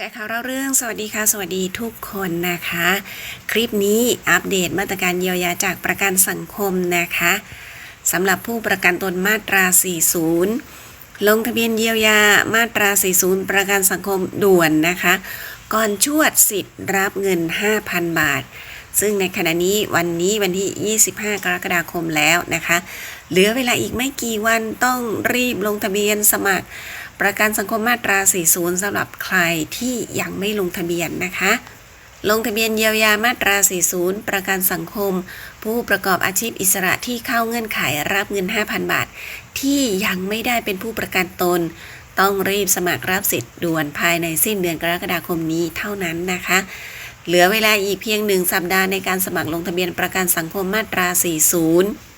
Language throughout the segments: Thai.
จข่าวเราเรื่องสวัสดีค่ะ สวัสดีทุกคนนะคะ คลิปนี้อัปเดตมาตรการเยียวยาจากประกันสังคมนะคะสำหรับผู้ประกันตนมาตรา 40 ลงทะเบียนเยียวยามาตรา 40 ประกันสังคมด่วนนะคะ ก่อนชวดสิทธิ์รับเงิน 5,000 บาท ซึ่งในขณะนี้วันนี้วันที่ 25 กรกฎาคมแล้วนะคะ เหลือเวลาอีกไม่กี่วันต้องรีบลงทะเบียนสมัคร ประกันสังคมมาตรา 40สำหรับใครที่ยังไม่ลงทะเบียนนะคะ ลงทะเบียนเยียวยามาตรา 40 ประกันสังคม ผู้ประกอบอาชีพอิสระที่เข้าเงื่อนไขรับเงิน 5,000 บาท ที่ยังไม่ได้เป็นผู้ประกันตน ต้องรีบสมัครรับสิทธิ์ด่วนภายในสิ้นเดือนกรกฎาคมนี้เท่านั้นนะคะเหลือเวลาอีกเพียงหนึ่งสัปดาห์ในการสมัครลงทะเบียนประกันสังคมมาตรา 40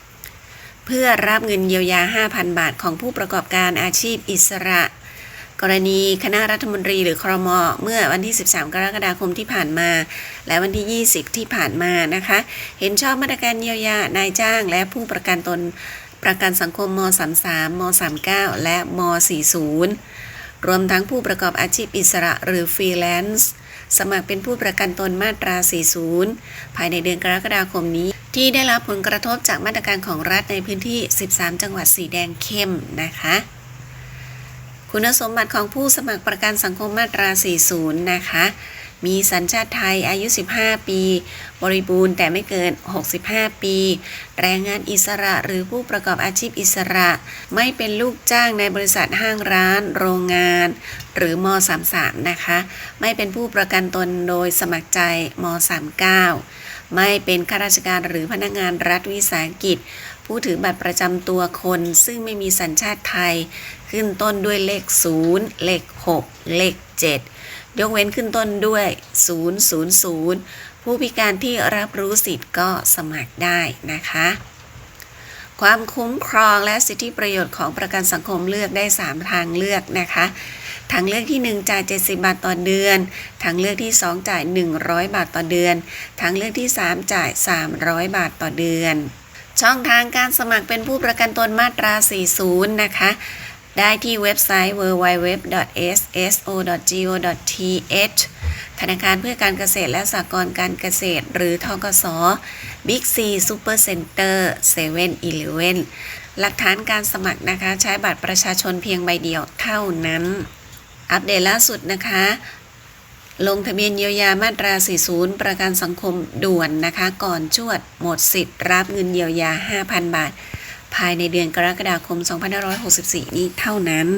เพื่อรับเงินเยียวยา 5,000 บาทของผู้ประกอบการอาชีพอิสระ กรณีคณะรัฐมนตรีหรือครม เมื่อวันที่ 13 กรกฎาคมที่ผ่านมา และวันที่ 20 ที่ผ่านมานะคะ เห็นชอบมาตรการเยียวยานายจ้าง และผู้ประกันตนประกันสังคมม 33 ม 39 และม 40 รวมทั้งผู้ประกอบอาชีพอิสระหรือฟรีแลนซ์สมัครเป็นผู้ประกันตนมาตรา 40 ภายในเดือนกรกฎาคมนี้ ที่ได้รับผลกระทบจากมาตรการของรัฐในพื้นที่ 13 จังหวัดสีแดงเข้มนะคะ คุณสมบัติของผู้สมัครประกันสังคมมาตรา 40 นะคะ มีสัญชาติไทยอายุ 15 ปี บริบูรณ์แต่ไม่เกิน 65 ปี แรงงานอิสระหรือผู้ประกอบอาชีพอิสระ ไม่เป็นลูกจ้างในบริษัทห้างร้าน โรงงาน หรือม 33 นะคะ ไม่เป็นผู้ประกันตนโดยสมัครใจม 39 ไม่เป็นข้าราชการหรือพนักงานรัฐวิสาหกิจ ผู้ถือบัตรประจำตัวคน ซึ่งไม่มีสัญชาติไทย ขึ้นต้นด้วยเลข 0 เลข 6 เลข 7 ยกเว้นขึ้นต้นด้วย 000 ผู้พิการที่รับรู้สิทธิ์ก็สมัครได้นะคะ ความคุ้มครองและสิทธิประโยชน์ของประกันสังคมเลือกได้ 3 ทางเลือกนะคะ ทางเลือกที่ 1 จ่าย 70 บาทต่อเดือน ทางเลือกที่ 2 จ่าย 100 บาทต่อเดือน ทางเลือกที่ 3 จ่าย 300 บาทต่อเดือน ช่องทางการสมัครเป็นผู้ประกันตนมาตรา 40 นะคะได้ที่เว็บไซต์ www.sso.go.th ธนาคารเพื่อการเกษตรและสหกรณ์การเกษตร หรือทกส Big C Super Center 7 Eleven หลักฐานการสมัครนะคะ ใช้บัตรประชาชนเพียงใบเดียวเท่านั้น อัปเดตล่าสุดนะคะ ลงทะเบียนเยียวยามาตรา 40 ประกันสังคมด่วนนะคะ ก่อนชวดหมดสิทธิ์รับเงินเยียวยา 5,000 บาท ภายในเดือนกรกฎาคม 2564 นี้เท่านั้น